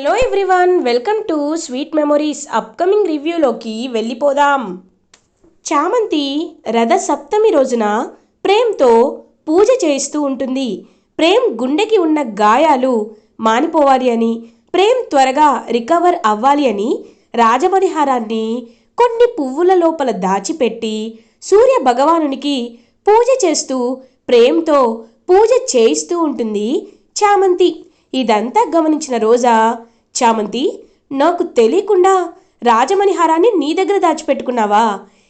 Hello everyone welcome to sweet memories upcoming రివ్యూలోకి వెళ్ళిపోదాం. చామంతి రథ సప్తమి రోజున ప్రేమ్తో పూజ చేయిస్తూ ఉంటుంది. ప్రేమ్ గుండెకి ఉన్న గాయాలు మానిపోవాలి అని ప్రేమ్ త్వరగా రికవర్ అవ్వాలి అని రాజపరిహారాన్ని కొన్ని పువ్వుల లోపల దాచిపెట్టి సూర్య భగవానునికి పూజ చేస్తూ ప్రేమ్తో పూజ చేయిస్తూ ఉంటుంది చామంతి. ఇదంతా గమనించిన రోజా చామంతి నాకు తెలియకుండా రాజమణిహారాన్ని నీ దగ్గర దాచిపెట్టుకున్నావా?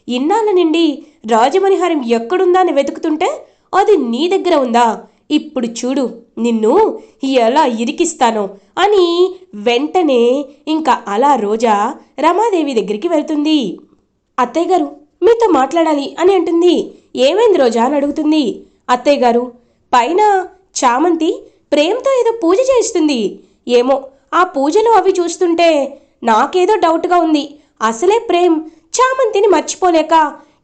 ఇన్నాళ్ళ నుండి రాజమణిహారం ఎక్కడుందా అని వెతుకుతుంటే అది నీ దగ్గర ఉందా? ఇప్పుడు చూడు నిన్ను ఎలా ఇరికిస్తానో అని వెంటనే ఇంకా అలా రోజా రమాదేవి దగ్గరికి వెళ్తుంది. అత్తయ్య గారు మీతో మాట్లాడాలి అని అంటుంది. ఏమైంది రోజా అని అడుగుతుంది. అత్తయ్య గారు పైన చామంతి ప్రేమతో ఏదో పూజ చేస్తుంది ఏమో ఆ పూజలు అవి చూస్తుంటే నాకేదో డౌట్గా ఉంది. అసలే ప్రేమ్ చామంతిని మర్చిపోలేక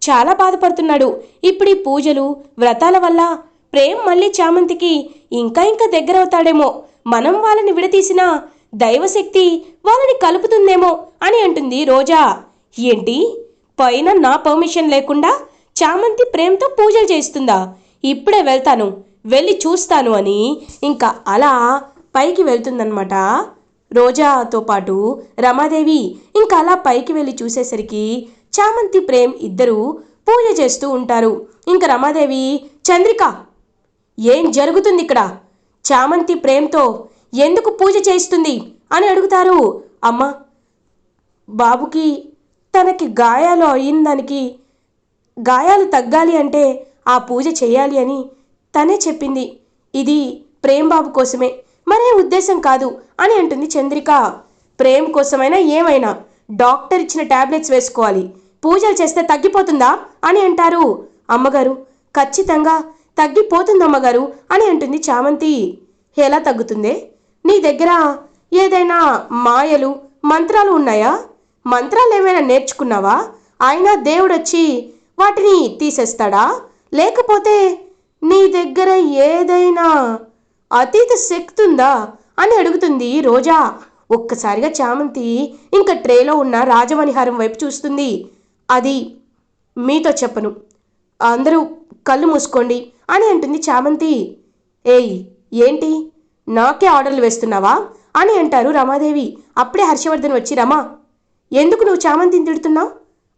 చాలా బాధపడుతున్నాడు. ఇప్పుడు ఈ పూజలు వ్రతాల వల్ల ప్రేమ్ మళ్ళీ చామంతికి ఇంకా ఇంకా దగ్గర అవుతాడేమో మనం వాళ్ళని విడతీసినా దైవశక్తి వాళ్ళని కలుపుతుందేమో అని అంటుంది రోజా. ఏంటి? పైన నా పర్మిషన్ లేకుండా చామంతి ప్రేమతో పూజలు చేస్తుందా? ఇప్పుడే వెళ్తాను వెళ్ళి చూస్తాను అని ఇంకా అలా పైకి వెళ్తుందన్నమాట. రోజాతో పాటు రమాదేవి ఇంకా అలా పైకి వెళ్ళి చూసేసరికి చామంతి ప్రేమ్ ఇద్దరూ పూజ చేస్తూ ఉంటారు. ఇంకా రమాదేవి చంద్రిక ఏం జరుగుతుంది ఇక్కడ? చామంతి ప్రేమతో ఎందుకు పూజ చేస్తుంది? అని అడుగుతారు. అమ్మ బాబుకి తనకి గాయాలు అయిన దానికి గాయాలు తగ్గాలి అంటే ఆ పూజ చేయాలి అని తనే చెప్పింది. ఇది ప్రేమ్ బాబు కోసమే. మరే ఉద్దేశం కాదు అని అంటుంది చంద్రిక. ప్రేమ్ కోసమైనా ఏమైనా? డాక్టర్ ఇచ్చిన టాబ్లెట్స్ వేసుకోవాలి. పూజలు చేస్తే తగ్గిపోతుందా? అని అంటారు. అమ్మగారు ఖచ్చితంగా తగ్గిపోతుంది అమ్మగారు అని అంటుంది చామంతి. ఎలా తగ్గుతుందే? నీ దగ్గర ఏదైనా మాయలు మంత్రాలు ఉన్నాయా? మంత్రాలు ఏమైనా నేర్చుకున్నావా? అయినా దేవుడొచ్చి వాటిని తీసేస్తాడా? లేకపోతే నీ దగ్గర ఏదైనా అతీత శక్తి ఉందా అని అడుగుతుంది రోజా. ఒక్కసారిగా చామంతి ఇంకా ట్రేలో ఉన్న రాజమణిహారం వైపు చూస్తుంది. అది మీతో చెప్పను. అందరూ కళ్ళు మూసుకోండి అని అంటుంది చామంతి. ఏయ్ ఏంటి? నాకే ఆర్డర్లు వేస్తున్నావా? అని అంటారు రమాదేవి. అప్పుడే హర్షవర్ధన్ వచ్చి రమా ఎందుకు నువ్వు చామంతిని తిడుతున్నావు?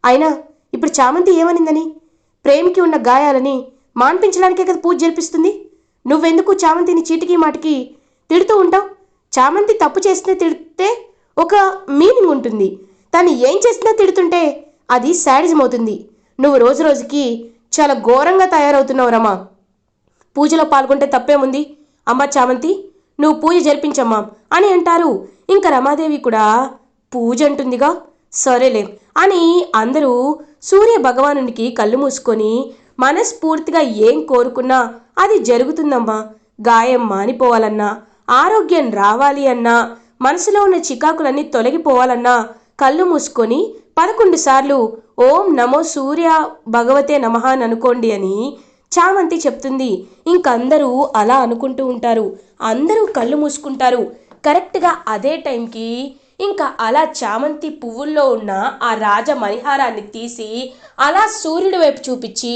అయినా ఇప్పుడు చామంతి ఏమనిందని? ప్రేమికి ఉన్న గాయాలని మాన్పించడానికే కదా పూజ జరిపిస్తుంది? నువ్వెందుకు చామంతిని చీటికి మాటికి తిడుతూ ఉంటావు? చామంతి తప్పు చేసినా తిడితే ఒక మీనింగ్ ఉంటుంది. తను ఏం చేసినా తిడుతుంటే అది శాడిజం అవుతుంది నువ్వు రోజు రోజుకి చాలా ఘోరంగా తయారవుతున్నావు రమా. పూజలో పాల్గొంటే తప్పేముంది? అమ్మ చామంతి నువ్వు పూజ జరిపించమ్మా అని అంటారు. ఇంకా రమాదేవి కూడా పూజ అంటుందిగా. సరేలే అని అందరూ సూర్య భగవానునికి కళ్ళు మూసుకొని మనస్ఫూర్తిగా ఏం కోరుకున్నా అది జరుగుతుందమ్మా. గాయం మానిపోవాలన్నా ఆరోగ్యం రావాలి అన్నా మనసులో ఉన్న చికాకులన్నీ తొలగిపోవాలన్నా కళ్ళు మూసుకొని పదకొండు సార్లు ఓం నమో సూర్య భగవతే నమః అని అనుకోండి అని చామంతి చెప్తుంది. ఇంకందరూ అలా అనుకుంటూ ఉంటారు. అందరూ కళ్ళు మూసుకుంటారు. కరెక్ట్గా అదే టైంకి ఇంకా అలా చామంతి పువ్వుల్లో ఉన్న ఆ రాజ మణిహారాన్ని తీసి అలా సూర్యుడి వైపు చూపించి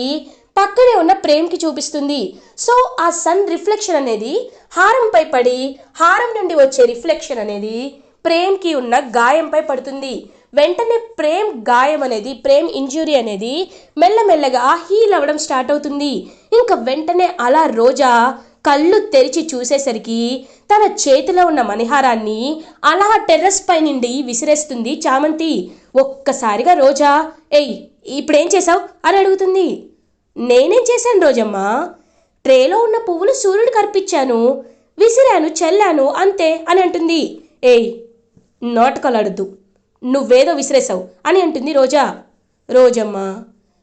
పక్కనే ఉన్న ప్రేమ్కి చూపిస్తుంది. సో ఆ సన్ రిఫ్లెక్షన్ అనేది హారంపై పడి హారం నుండి వచ్చే రిఫ్లెక్షన్ అనేది ప్రేమ్కి ఉన్న గాయంపై పడుతుంది. వెంటనే ప్రేమ్ గాయం అనేది ప్రేమ్ ఇంజురీ అనేది మెల్లమెల్లగా హీల్ అవ్వడం స్టార్ట్ అవుతుంది. ఇంకా వెంటనే అలా రోజా కళ్ళు తెరిచి చూసేసరికి తన చేతిలో ఉన్న మణిహారాన్ని అలా టెర్రస్ పై నుండి విసిరేస్తుంది చామంతి. ఒక్కసారిగా రోజా ఏయ్ ఇప్పుడేం చేశావు? అని అడుగుతుంది. నేనేం చేశాను రోజమ్మా? ట్రేలో ఉన్న పువ్వులు సూర్యుడు కర్పించాను విసిరాను చల్లాను అంతే అని అంటుంది. ఏయ్ నాటకాలాడద్దు నువ్వేదో విసిరేసావు అని అంటుంది రోజా. రోజమ్మ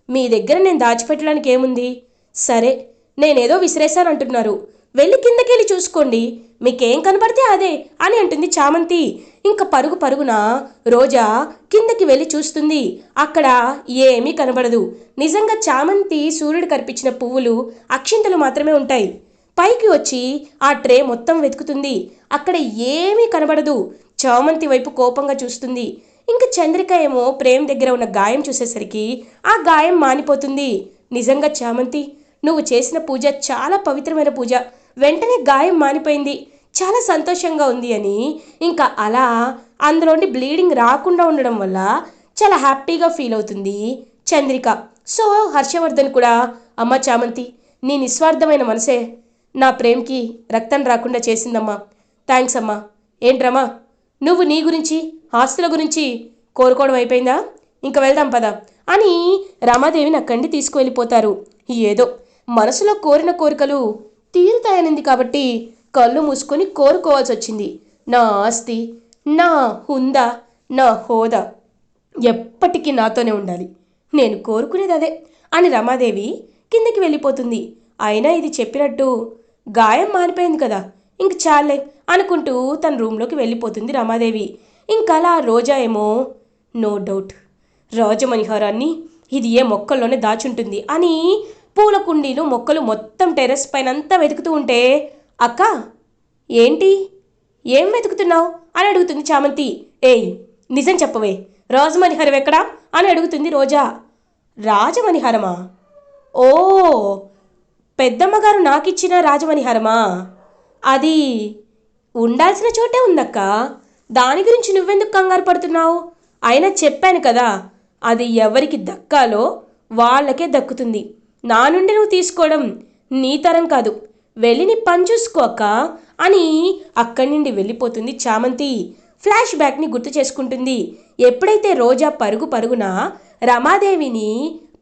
మీ దగ్గర నేను దాచిపెట్టడానికి ఏముంది? సరే నేనేదో విసిరేశానంటున్నారు. వెళ్ళి కిందకెళ్ళి చూసుకోండి. మీకేం కనపడితే అదే అని అంటుంది చామంతి. ఇంకా పరుగు పరుగున? రోజా కిందకి వెళ్ళి చూస్తుంది. అక్కడ ఏమీ కనబడదు. నిజంగా చామంతి సూర్యుడు కనిపించిన పువ్వులు అక్షింతలు మాత్రమే ఉంటాయి. పైకి వచ్చి ఆ ట్రే మొత్తం వెతుకుతుంది. అక్కడ ఏమీ కనబడదు. చామంతి వైపు కోపంగా చూస్తుంది. ఇంకా చంద్రిక ఏమో ప్రేమ్ దగ్గర ఉన్న గాయం చూసేసరికి ఆ గాయం మానిపోతుంది. నిజంగా చామంతి? నువ్వు చేసిన పూజ చాలా పవిత్రమైన పూజ. వెంటనే గాయం మానిపోయింది. చాలా సంతోషంగా ఉంది అని. ఇంకా అలా అందులోని బ్లీడింగ్ రాకుండా ఉండడం వల్ల చాలా హ్యాపీగా ఫీల్ అవుతుంది చంద్రిక. సో హర్షవర్ధన్ కూడా అమ్మ చామంతి నీ నిస్వార్థమైన మనసే. నా ప్రేమ్కి రక్తం రాకుండా చేసిందమ్మా. థ్యాంక్స్ అమ్మా. ఏంట్రమ్మా? నువ్వు నీ గురించి ఆస్తుల గురించి కోరుకోవడం అయిపోయిందా? ఇంకా వెళ్దాం పద అని రమాదేవిని అక్కడి తీసుకువెళ్ళిపోతారు. ఏదో మనసులో కోరిన కోరికలు తీరుతాయనింది కాబట్టి కళ్ళు మూసుకొని కోరుకోవాల్సి వచ్చింది నా ఆస్తి నా హుందా నా హోదా ఎప్పటికీ నాతోనే ఉండాలి. నేను కోరుకునేది అదే అని రమాదేవి కిందకి వెళ్ళిపోతుంది. అయినా ఇది చెప్పినట్టు గాయం మానిపోయింది కదా. ఇంక చాలే అనుకుంటూ తన రూమ్లోకి వెళ్ళిపోతుంది రమాదేవి. ఇంకలా రోజా ఏమో నో డౌట్ రాజమణిహారాన్ని ఇది ఏ మొక్కల్లోనే దాచుంటుంది అని పూల కుండీలు మొక్కలు మొత్తం టెర్రస్ పైన అంతా వెతుకుతూ ఉంటే అక్క ఏంటి? ఏం వెతుకుతున్నావు? అని అడుగుతుంది చామంతి. ఏయ్ నిజం చెప్పవే. రాజమణిహారం ఎక్కడా? అని అడుగుతుంది రోజా. రాజమణిహారమా? ఓ పెద్దమ్మగారు నాకిచ్చిన రాజమణిహారమా? అది ఉండాల్సిన చోటే ఉందక్క. దాని గురించి నువ్వెందుకు కంగారు పడుతున్నావు? అయినా చెప్పాను కదా అది ఎవరికి దక్కాలో వాళ్ళకే దక్కుతుంది. నా నుండి నువ్వు తీసుకోవడం నీ తరం కాదు. వెళ్ళి నీ పని చూసుకోక అని అక్కడి నుండి వెళ్ళిపోతుంది చామంతి. ఫ్లాష్ బ్యాక్ని గుర్తు చేసుకుంటుంది. ఎప్పుడైతే రోజా పరుగు పరుగున రమాదేవిని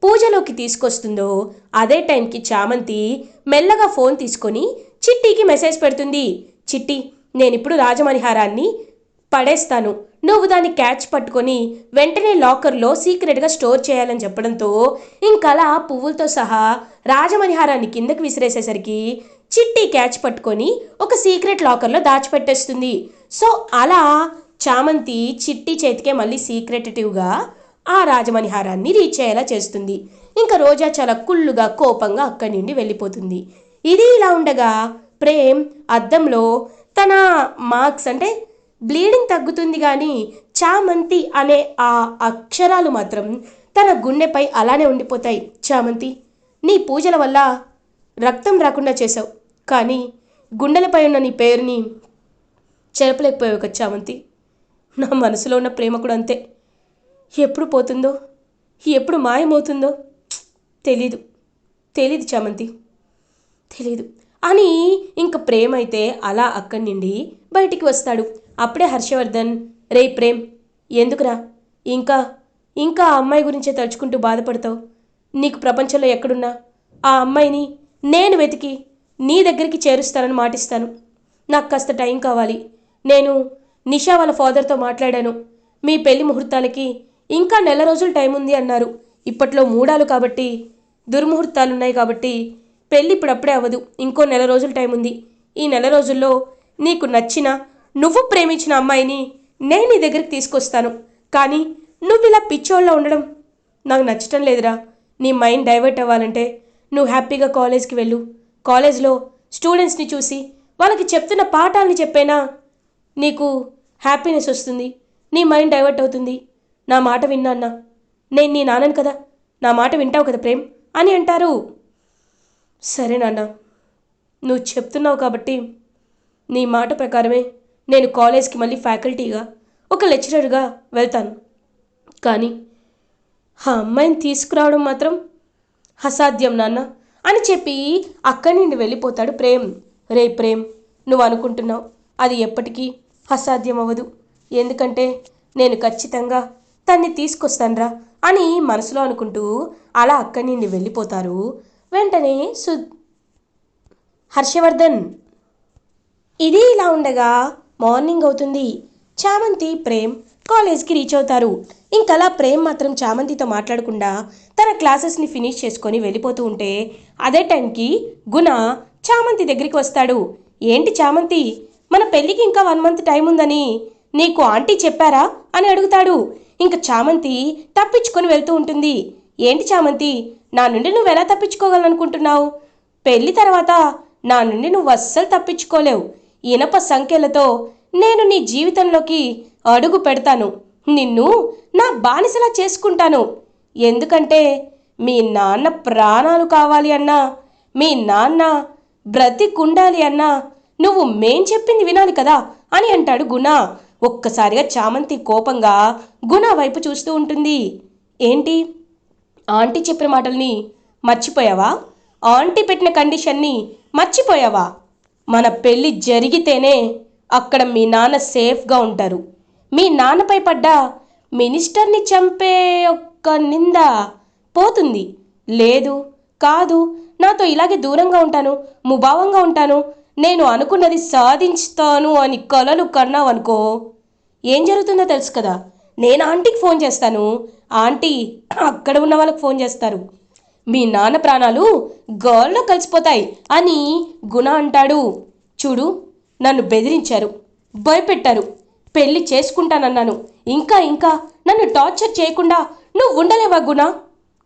పూజలోకి తీసుకొస్తుందో అదే టైంకి చామంతి మెల్లగా ఫోన్ తీసుకొని చిట్టికి మెసేజ్ పెడుతుంది. చిట్టి నేనిప్పుడు రాజమణిహారాన్ని పడేస్తాను. నువ్వు దాన్ని క్యాచ్ పట్టుకొని వెంటనే లాకర్లో సీక్రెట్గా స్టోర్ చేయాలని చెప్పడంతో ఇంకలా పువ్వులతో సహా రాజమణిహారాన్ని కిందకి విసిరేసేసరికి చిట్టి క్యాచ్ పట్టుకొని ఒక సీక్రెట్ లాకర్లో దాచిపెట్టేస్తుంది. సో అలా చామంతి చిట్టి చేతికే మళ్ళీ సీక్రెటివ్గా ఆ రాజమణిహారాన్ని రీచ్ అయ్యేలా చేస్తుంది. ఇంకా రోజా చాలా కుళ్ళుగా కోపంగా అక్కడి నుండి వెళ్ళిపోతుంది. ఇది ఇలా ఉండగా ప్రేమ్ అద్దంలో తన మార్క్స్ అంటే బ్లీడింగ్ తగ్గుతుంది కానీ చామంతి అనే ఆ అక్షరాలు మాత్రం తన గుండెపై అలానే ఉండిపోతాయి. చామంతి నీ పూజల వల్ల రక్తం రాకుండా చేశావు. కానీ గుండెలపై ఉన్న నీ పేరుని చెరపలేకపోయావు కదా చామంతి. నా మనసులో ఉన్న ప్రేమ కూడా అంతే. ఎప్పుడు పోతుందో ఎప్పుడు మాయమవుతుందో తెలీదు. తెలీదు చామంతి. తెలీదు. అని ఇంక ప్రేమైతే అయితే అలా అక్కడి నుండి బయటికి వస్తాడు. అప్పుడే హర్షవర్ధన్ రే ప్రేమ్ ఎందుకురా? ఇంకా ఇంకా ఆ అమ్మాయి గురించే తలుచుకుంటూ బాధపడతావు? నీకు ప్రపంచంలో ఎక్కడున్నా? ఆ అమ్మాయిని నేను వెతికి నీ దగ్గరికి చేరుస్తానని మాటిస్తాను. నాకు కాస్త టైం కావాలి. నేను నిషా వాళ్ళ ఫాదర్తో మాట్లాడాను. మీ పెళ్ళి ముహూర్తాలకి ఇంకా నెల రోజులు టైం ఉంది అన్నారు. ఇప్పట్లో మూడాలు కాబట్టి దుర్ముహూర్తాలు ఉన్నాయి కాబట్టి పెళ్ళి ఇప్పుడప్పుడే అవ్వదు. ఇంకో నెల రోజులు టైం ఉంది. ఈ నెల రోజుల్లో నీకు నచ్చిన నువ్వు ప్రేమించిన అమ్మాయిని నేను నీ దగ్గరికి తీసుకొస్తాను. కానీ నువ్వు ఇలా పిచ్చోళ్ళ ఉండడం నాకు నచ్చటం లేదురా. నీ మైండ్ డైవర్ట్ అవ్వాలంటే నువ్వు హ్యాపీగా కాలేజ్కి వెళ్ళు. కాలేజ్లో స్టూడెంట్స్ని చూసి వాళ్ళకి చెప్తున్న పాఠాలని చెప్పేనా? నీకు హ్యాపీనెస్ వస్తుంది. నీ మైండ్ డైవర్ట్ అవుతుంది. నా మాట విన్నాన్నా నేను నీ నాన్నను కదా. నా మాట వింటావు కదా ప్రేమ్? అని అంటారు. సరే నాన్న. నువ్వు చెప్తున్నావు కాబట్టి నీ మాట ప్రకారమే నేను కాలేజ్కి మళ్ళీ ఫ్యాకల్టీగా ఒక లెక్చరర్గా వెళ్తాను. కానీ ఆ అమ్మాయిని తీసుకురావడం మాత్రం అసాధ్యం నాన్న అని చెప్పి అక్కడి నుండి వెళ్ళిపోతాడు ప్రేమ్. రే ప్రేమ్ నువ్వు అనుకుంటున్నావు. అది ఎప్పటికీ అసాధ్యం అవ్వదు ఎందుకంటే నేను ఖచ్చితంగా తన్ని తీసుకొస్తానురా అని మనసులో అనుకుంటూ అలా అక్కడి నుండి వెళ్ళిపోతారు వెంటనే సు హర్షవర్ధన్. ఇది ఇలా ఉండగా మార్నింగ్ అవుతుంది. చామంతి ప్రేమ్ కాలేజ్కి రీచ్ అవుతారు. ఇంకలా ప్రేమ్ మాత్రం చామంతితో మాట్లాడకుండా తన క్లాసెస్ని ఫినిష్ చేసుకొని వెళ్ళిపోతూ ఉంటే అదే టైంకి గుణ చామంతి దగ్గరికి వస్తాడు. ఏంటి చామంతి? మన పెళ్ళికి ఇంకా వన్ మంత్ టైం ఉందని నీకు ఆంటీ చెప్పారా? అని అడుగుతాడు. ఇంకా చామంతి తప్పించుకొని వెళ్తూ ఉంటుంది. ఏంటి చామంతి? నా నుండి నువ్వు ఎలా తప్పించుకోగలనుకుంటున్నావు? పెళ్ళి తర్వాత నా నుండి నువ్వు అస్సలు తప్పించుకోలేవు. ఇనప సంఖ్యలతో నేను నీ జీవితంలోకి అడుగు పెడతాను. నిన్ను నా బానిసలా చేసుకుంటాను. ఎందుకంటే మీ నాన్న ప్రాణాలు కావాలి అన్నా మీ నాన్న బ్రతికుండాలి అన్నా నువ్వు మేం చెప్పింది వినాలి కదా అని అంటాడు గుణ. ఒక్కసారిగా చామంతి కోపంగా గుణ వైపు చూస్తూ ఉంటుంది. ఏంటి? ఆంటీ చెప్పిన మాటల్ని మర్చిపోయావా? ఆంటీ పెట్టిన కండిషన్ని మర్చిపోయావా? మన పెళ్ళి జరిగితేనే అక్కడ మీ నాన్న సేఫ్గా ఉంటారు. మీ నాన్నపై పడ్డ మినిస్టర్ని చంపే ఒక్క నింద పోతుంది. లేదు కాదు నాతో ఇలాగే దూరంగా ఉంటాను ముభావంగా ఉంటాను నేను అనుకున్నది సాధించుతాను అని కలలు కన్నావనుకో ఏం జరుగుతుందో తెలుసు కదా. నేను ఆంటీకి ఫోన్ చేస్తాను. ఆంటీ అక్కడ ఉన్న వాళ్ళకి ఫోన్ చేస్తారు. మీ నాన్న ప్రాణాలు గోల్లో కలిసిపోతాయి అని గుణ అంటాడు. చూడు నన్ను బెదిరించారు భయపెట్టారు పెళ్ళి చేసుకుంటానన్నాను. ఇంకా ఇంకా నన్ను టార్చర్ చేయకుండా నువ్వు ఉండలేవా గుణ?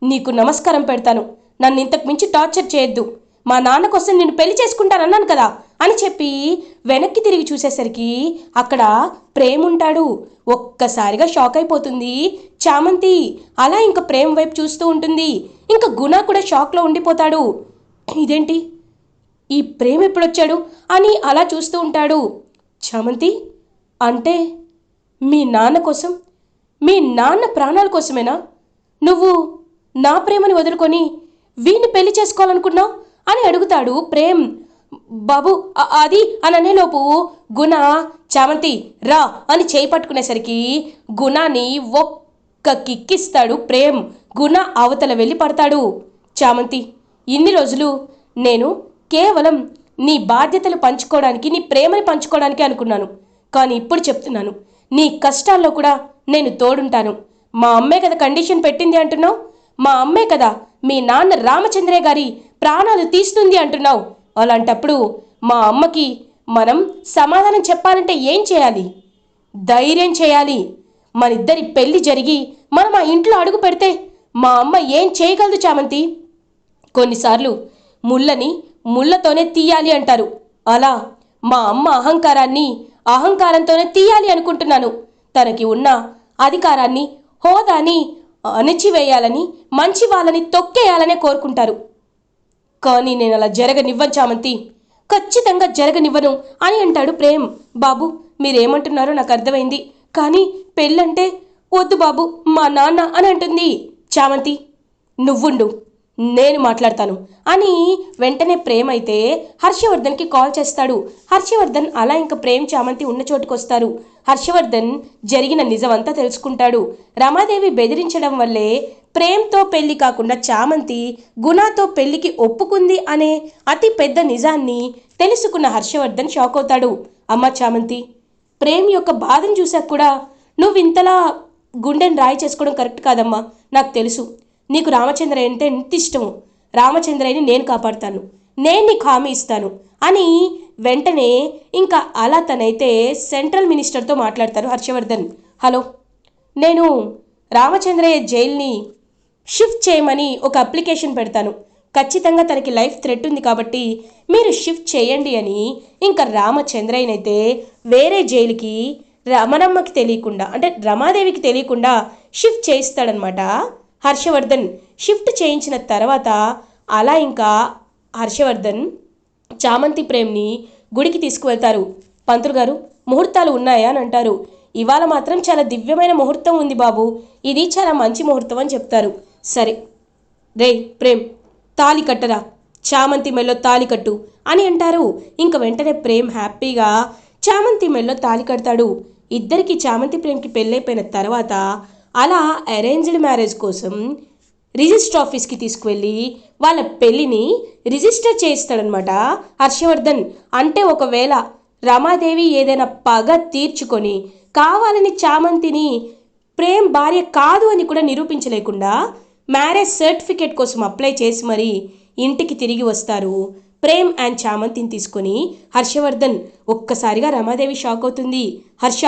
నీకు నమస్కారం పెడతాను. నన్ను ఇంతకు మించి టార్చర్ చేయొద్దు. మా నాన్న కోసం నేను పెళ్ళి చేసుకుంటానన్నాను కదా అని చెప్పి వెనక్కి తిరిగి చూసేసరికి అక్కడ ప్రేమ్ ఉంటాడు ఒక్కసారిగా షాక్ అయిపోతుంది చామంతి. అలా ఇంకా ప్రేమ్ వైపు చూస్తూ ఉంటుంది. ఇంకా గుణ కూడా షాక్లో ఉండిపోతాడు. ఇదేంటి? ఈ ప్రేమ్ ఎప్పుడొచ్చాడు? అని అలా చూస్తూ ఉంటాడు. చామంతి అంటే మీ నాన్న కోసం మీ నాన్న ప్రాణాల కోసమేనా? నువ్వు నా ప్రేమని వదులుకొని వీణ్ణి పెళ్ళి చేసుకోవాలనుకున్నావు? అని అడుగుతాడు ప్రేమ్. బాబు అది అని అనేలోపు గుణ చామంతి రా అని చేయి పట్టుకునేసరికి గుణాన్ని ఒక్క కిక్కిస్తాడు ప్రేమ్. గుణ అవతల వెళ్ళి పడతాడు. చామంతి ఇన్ని రోజులు నేను కేవలం నీ బాధ్యతలు పంచుకోవడానికి నీ ప్రేమని పంచుకోవడానికి అనుకున్నాను. కానీ ఇప్పుడు చెప్తున్నాను నీ కష్టాల్లో కూడా నేను తోడుంటాను. మా అమ్మే కదా కండిషన్ పెట్టింది అంటున్నావు? మా అమ్మే కదా మీ నాన్న రామచంద్రయ్య గారి ప్రాణాలు తీస్తుంది అంటున్నావు. అలాంటప్పుడు మా అమ్మకి మనం సమాధానం చెప్పాలంటే ఏం చేయాలి? ధైర్యం చేయాలి. మనిద్దరి పెళ్ళి జరిగి మనం ఆ ఇంట్లో అడుగు పెడితే మా అమ్మ ఏం చేయగలదు చామంతి? కొన్నిసార్లు ముళ్ళని ముళ్ళతోనే తీయాలి అంటారు. అలా మా అమ్మ అహంకారాన్ని అహంకారంతోనే తీయాలి అనుకుంటున్నాను. తనకి ఉన్న అధికారాన్ని హోదాని అణిచివేయాలని మంచి వాళ్ళని తొక్కేయాలనే కోరుకుంటారు. కానీ నేను అలా జరగనివ్వను చామంతి. ఖచ్చితంగా జరగనివ్వను అని అంటాడు ప్రేమ్. బాబు మీరేమంటున్నారో నాకు అర్థమైంది. కానీ పెళ్ళంటే వద్దు బాబు మా నాన్న అని అంటుంది. చామంతి నువ్వుండు నేను మాట్లాడతాను. అని వెంటనే ప్రేమైతే అయితే హర్షవర్ధన్కి కాల్ చేస్తాడు. హర్షవర్ధన్ అలా ఇంకా ప్రేమ్ చామంతి ఉన్న చోటుకు వస్తారు హర్షవర్ధన్ జరిగిన నిజమంతా తెలుసుకుంటాడు. రమాదేవి బెదిరించడం వల్లే ప్రేమ్తో పెళ్ళి కాకుండా చామంతి గుణాతో పెళ్ళికి ఒప్పుకుంది అనే అతి పెద్ద నిజాన్ని తెలుసుకున్న హర్షవర్ధన్ షాక్ అవుతాడు. అమ్మ చామంతి ప్రేమ్ యొక్క బాధను చూసాక కూడా నువ్వు ఇంతలా గుండెని రాయి చేసుకోవడం కరెక్ట్ కాదమ్మా. నాకు తెలుసు. నీకు రామచంద్రయ్య అంటే ఎంత ఇష్టము. రామచంద్రయ్యని నేను కాపాడుతాను. నేను నీకు హామీ ఇస్తాను. అని వెంటనే ఇంకా అలా తనైతే సెంట్రల్ మినిస్టర్తో మాట్లాడతారు హర్షవర్ధన్. హలో నేను రామచంద్రయ్య జైల్ని షిఫ్ట్ చేయమని ఒక అప్లికేషన్ పెడతాను. ఖచ్చితంగా తనకి లైఫ్ థ్రెట్ ఉంది కాబట్టి మీరు షిఫ్ట్ చేయండి అని ఇంకా రామచంద్రయ్యనైతే వేరే జైలుకి రమణమ్మకి తెలియకుండా అంటే రమాదేవికి తెలియకుండా షిఫ్ట్ చేయిస్తాడనమాట. హర్షవర్ధన్ షిఫ్ట్ చేయించిన తర్వాత అలా ఇంకా హర్షవర్ధన్ చామంతి ప్రేమ్ని గుడికి తీసుకువెళ్తారు. పంతులు గారు ముహూర్తాలు ఉన్నాయా అని అంటారు. ఇవాళ మాత్రం చాలా దివ్యమైన ముహూర్తం ఉంది బాబు. ఇది చాలా మంచి ముహూర్తం అని చెప్తారు. సరే. రే ప్రేమ్ తాలి కట్టరా. చామంతి మెల్లో తాలి కట్టు అని అంటారు. ఇంక వెంటనే ప్రేమ్ హ్యాపీగా చామంతి మెల్లో తాలి కడతాడు. ఇద్దరికి చామంతి ప్రేమ్కి పెళ్ళైపోయిన తర్వాత అలా అరేంజ్డ్ మ్యారేజ్ కోసం రిజిస్టర్ ఆఫీస్కి తీసుకువెళ్ళి వాళ్ళ పెళ్ళిని రిజిస్టర్ చేయిస్తాడనమాట హర్షవర్ధన్. అంటే ఒకవేళ రమాదేవి ఏదైనా పగ తీర్చుకొని కావాలని చామంతిని ప్రేమ్ భార్య కాదు అని కూడా నిరూపించలేకుండా మ్యారేజ్ సర్టిఫికేట్ కోసం అప్లై చేసి మరి ఇంటికి తిరిగి వస్తారు. ప్రేమ్ అండ్ చామంతిని తీసుకొని హర్షవర్ధన్ ఒక్కసారిగా రమాదేవి షాక్ అవుతుంది. హర్ష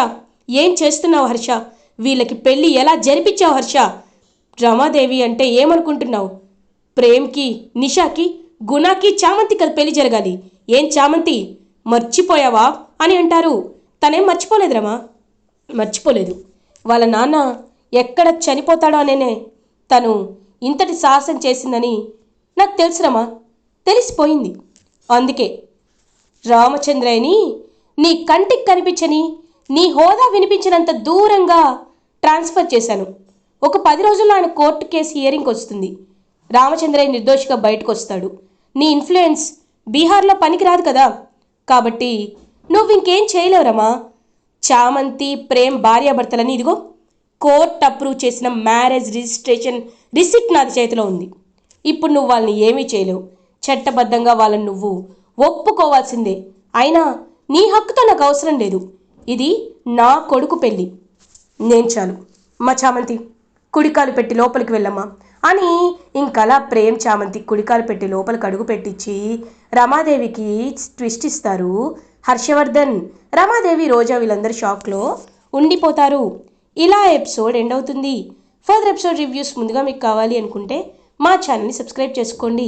ఏం చేస్తున్నావు హర్ష? వీళ్ళకి పెళ్ళి ఎలా జరిపించావు హర్ష? రమాదేవి అంటే ఏమనుకుంటున్నావు? ప్రేమ్కి నిషాకి గుణాకి చామంతి కదా పెళ్ళి జరగాలి. ఏం చామంతి? మర్చిపోయావా? అని అంటారు. తనేం మర్చిపోలేదు రమా? మర్చిపోలేదు. వాళ్ళ నాన్న ఎక్కడ చనిపోతాడో అనేనే తను ఇంతటి సాహసం చేసిందని నాకు తెలుసురమ్మా తెలిసిపోయింది. అందుకే రామచంద్రయ్యని నీ కంటికి కనిపించని నీ హోదా వినిపించినంత దూరంగా ట్రాన్స్ఫర్ చేశాను. ఒక పది రోజుల్లో ఆయన కోర్టు కేసు హియరింగ్ వస్తుంది. రామచంద్రయ్య నిర్దోషిగా బయటకు వస్తాడు. నీ ఇన్ఫ్లుయెన్స్ బీహార్లో పనికిరాదు కదా. కాబట్టి నువ్వు ఇంకేం చేయలేవురమ్మా చామంతి ప్రేమ్ భార్యాభర్తలని ఇదిగో కోర్ట్ అప్రూవ్ చేసిన మ్యారేజ్ రిజిస్ట్రేషన్ రిసిప్ట్ నాది చేతిలో ఉంది. ఇప్పుడు నువ్వు వాళ్ళని ఏమీ చేయలేవు. చట్టబద్ధంగా వాళ్ళని నువ్వు ఒప్పుకోవాల్సిందే. అయినా నీ హక్కుతో నాకు అవసరం లేదు. ఇది నా కొడుకు పెళ్ళి. నేను చాలు. మా చామంతి కుడికాలు పెట్టి లోపలికి వెళ్ళమ్మా. అని ఇంకలా ప్రేమ్ చామంతి కుడికాలు పెట్టి లోపలికి అడుగు పెట్టించి రమాదేవికి ట్విస్ట్ ఇస్తారు. హర్షవర్ధన్ రమాదేవి రోజా వీళ్ళందరూ షాక్లో ఉండిపోతారు. ఇలా ఎపిసోడ్ ఎండ్ అవుతుంది. ఫర్దర్ ఎపిసోడ్ రివ్యూస్ ముందుగా మీకు కావాలి అనుకుంటే మా ఛానల్ని సబ్స్క్రైబ్ చేసుకోండి.